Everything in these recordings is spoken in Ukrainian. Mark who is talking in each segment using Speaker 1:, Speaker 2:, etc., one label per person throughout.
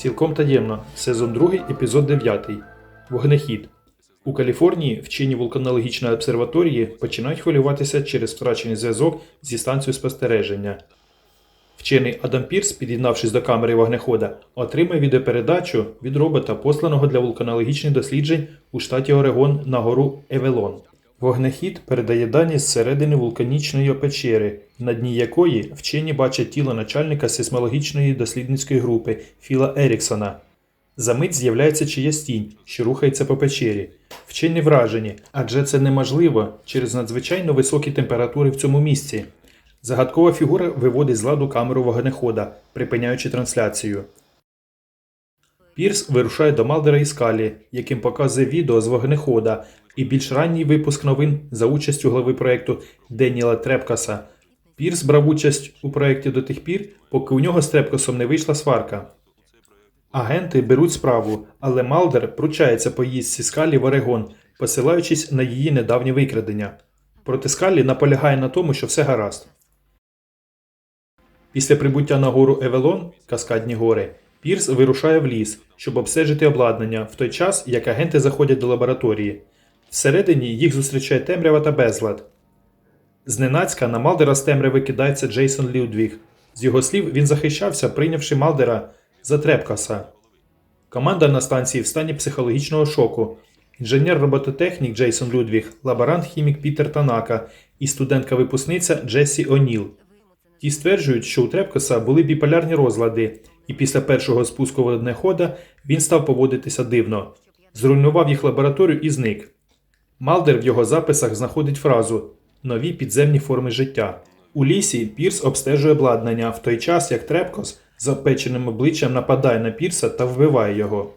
Speaker 1: Цілком таємно. Сезон 2, епізод 9. Вогнехід. У Каліфорнії вчені вулканологічної обсерваторії починають хвилюватися через втрачений зв'язок зі станцією спостереження. Вчений Адам Пірс, під'єднавшись до камери вогнехода, отримає відеопередачу від робота, посланого для вулканологічних досліджень у штаті Орегон на гору Евелон. Вогнехід передає дані з середини вулканічної печери, на дні якої вчені бачать тіло начальника сейсмологічної дослідницької групи Філа Еріксона. Замить з'являється чиясь тінь, що рухається по печері. Вчені вражені, адже це неможливо через надзвичайно високі температури в цьому місці. Загадкова фігура виводить з ладу камеру вогнехода, припиняючи трансляцію. Пірс вирушає до Малдера і Скалі, яким показує відео з вогнехода, і більш ранній випуск новин за участю глави проєкту Деніела Трепкаса. Пірс брав участь у проєкті до тих пір, поки у нього з Трепкасом не вийшла сварка. Агенти беруть справу, але Малдер пручається поїздці Скалі в Орегон, посилаючись на її недавнє викрадення. Проте Скалі наполягає на тому, що все гаразд. Після прибуття на гору Евелон, Каскадні гори, Пірс вирушає в ліс, щоб обстежити обладнання в той час, як агенти заходять до лабораторії. Всередині їх зустрічає темрява та безлад. Зненацька на Малдера з темряви кидається Джейсон Людвіг. З його слів, він захищався, прийнявши Малдера за Трепкаса. Команда на станції в стані психологічного шоку. Інженер-робототехнік Джейсон Людвіг, лаборант-хімік Пітер Танака і студентка-випускниця Джесі О'Ніл. Ті стверджують, що у Трепкаса були біполярні розлади, і після першого спуску вогнехода він став поводитися дивно. Зруйнував їх лабораторію і зник. Малдер в його записах знаходить фразу Нові підземні форми життя. У лісі Пірс обстежує обладнання в той час, як Трепкос з опеченим обличчям нападає на Пірса та вбиває його.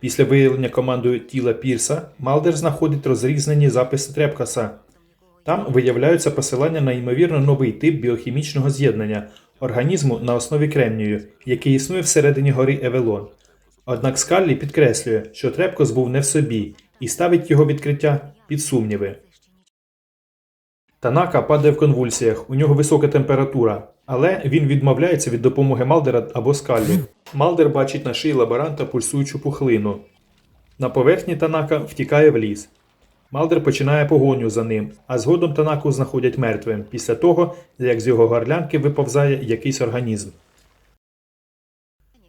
Speaker 1: Після виявлення командою тіла Пірса Малдер знаходить розрізнені записи Трепкаса. Там виявляються посилання на ймовірно новий тип біохімічного з'єднання організму на основі кремнію, який існує всередині гори Евелон. Однак Скаллі підкреслює, що Трепкос був не в собі і ставить його відкриття під сумніви. Танака падає в конвульсіях, у нього висока температура, але він відмовляється від допомоги Малдера або Скаллі. Малдер бачить на шиї лаборанта пульсуючу пухлину. На поверхні Танака втікає в ліс. Малдер починає погоню за ним, а згодом Танаку знаходять мертвим після того, як з його горлянки виповзає якийсь організм.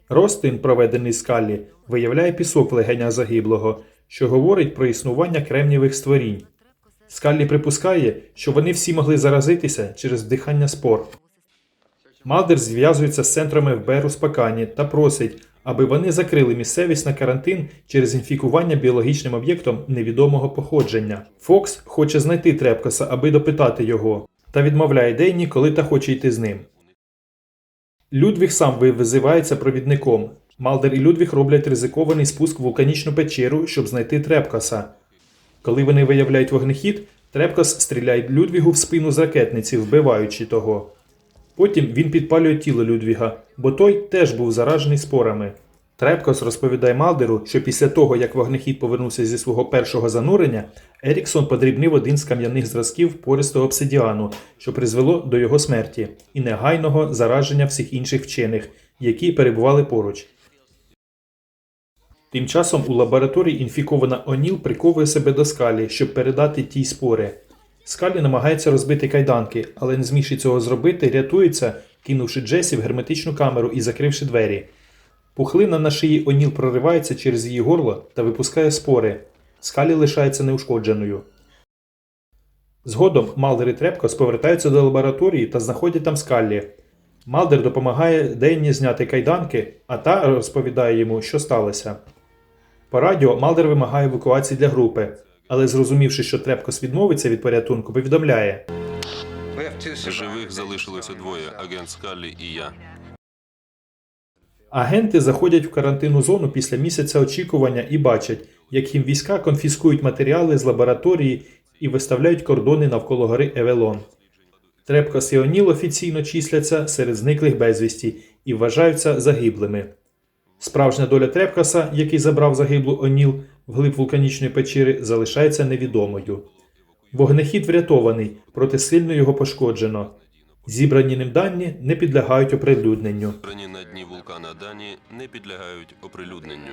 Speaker 1: Ростин, проведений скалі, виявляє пісок в легенях загиблого, що говорить про існування кремнівих створінь. Скаллі припускає, що вони всі могли заразитися через вдихання спор. Малдер зв'язується з центрами в Беру Спакані та просить, аби вони закрили місцевість на карантин через інфікування біологічним об'єктом невідомого походження. Фокс хоче знайти Трепкаса, аби допитати його, та відмовляє Дейні, коли та хоче йти з ним. Людвіг сам визивається провідником. Малдер і Людвіг роблять ризикований спуск в вулканічну печеру, щоб знайти Трепкаса. Коли вони виявляють вогнехід, Трепкас стріляє Людвігу в спину з ракетниці, вбиваючи того. Потім він підпалює тіло Людвіга, бо той теж був заражений спорами. Трепкос розповідає Малдеру, що після того, як вогнехід повернувся зі свого першого занурення, Еріксон подрібнив один з кам'яних зразків пористого обсидіану, що призвело до його смерті, і негайного зараження всіх інших вчених, які перебували поруч. Тим часом у лабораторії інфікована Оніл приковує себе до скалі, щоб передати тій спори. Скалі намагається розбити кайданки, але не змігши цього зробити, рятується, кинувши Джесі в герметичну камеру і закривши двері. Пухлина на шиї Оніл проривається через її горло та випускає спори. Скалі лишається неушкодженою. Згодом Малдер і Трепкос повертаються до лабораторії та знаходять там Скаллі. Малдер допомагає Денні зняти кайданки, а та розповідає йому, що сталося. По радіо Малдер вимагає евакуації для групи, але зрозумівши, що Трепкос відмовиться від порятунку, повідомляє.
Speaker 2: Живих залишилося двоє агент Скаллі і я.
Speaker 1: Агенти заходять в карантинну зону після місяця очікування і бачать, як їм війська конфіскують матеріали з лабораторії і виставляють кордони навколо гори Евелон. Трепкос і Оніл офіційно числяться серед зниклих безвісті і вважаються загиблими. Справжня доля Трепкаса, який забрав загиблу Оніл вглиб вулканічної печери, залишається невідомою. Вогнехід врятований, проте сильно його пошкоджено. Зібрані ним дані не підлягають оприлюдненню.
Speaker 2: Зібрані на дні вулкана Дані не підлягають оприлюдненню.